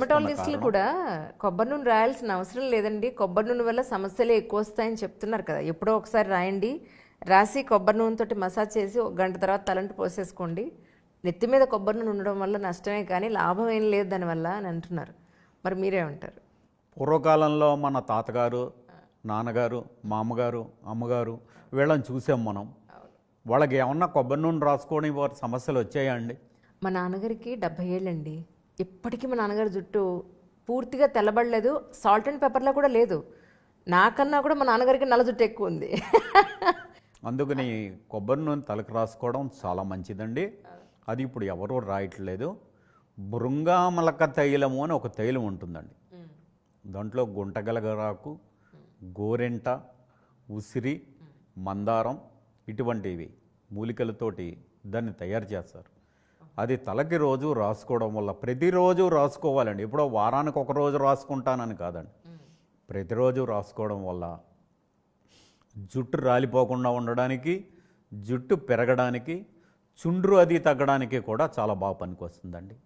డెర్మటాలజిస్టులు కూడా కొబ్బరి నూనె రాయాల్సిన అవసరం లేదండి. కొబ్బరి నూనె వల్ల సమస్యలు ఎక్కువ వస్తాయని చెప్తున్నారు కదా. ఎప్పుడో ఒకసారి రాయండి. రాసి కొబ్బరి నూనెతోటి మసాజ్ చేసి ఒక గంట తర్వాత తలంటి పోసేసుకోండి. నెత్తి మీద కొబ్బరి నూనె ఉండడం వల్ల నష్టమే కానీ లాభం ఏం లేదు దానివల్ల అని అంటున్నారు. మరి మీరేమంటారు పూర్వకాలంలో మన తాతగారు నాన్నగారు మామగారు అమ్మగారు వీళ్ళని చూసాం మనం. వాళ్ళకి ఏమన్నా కొబ్బరి నూనె రాసుకోవడం వారి సమస్యలు వచ్చాయా అండి? మా నాన్నగారికి డెబ్బై ఏళ్ళండి. ఇప్పటికీ మా నాన్నగారి జుట్టు పూర్తిగా తెల్లబడలేదు. సాల్ట్ అండ్ పెప్పర్లో కూడా లేదు. నాకన్నా కూడా మా నాన్నగారికి నల్ల జుట్టు ఎక్కువ ఉంది. అందుకని కొబ్బరి నూనె తలకు రాసుకోవడం చాలా మంచిదండి. అది ఇప్పుడు ఎవరూ రాయట్లేదు. బృంగామలక తైలము అని ఒక తైలం ఉంటుందండి. దాంట్లో గుంటగలగరాకు గోరెంట ఉసిరి మందారం ఇటువంటివి మూలికలతోటి దాన్ని తయారు చేస్తారు. అది తలకి రోజు రాసుకోవడం వల్ల ప్రతిరోజు రాసుకోవాలండి. ఎప్పుడో వారానికి ఒక రోజు రాసుకుంటానని కాదండి. ప్రతిరోజు రాసుకోవడం వల్ల జుట్టు రాలిపోకుండా ఉండడానికి జుట్టు పెరగడానికి చుండ్రు అది తగ్గడానికి కూడా చాలా బాగా పనికొస్తుందండి.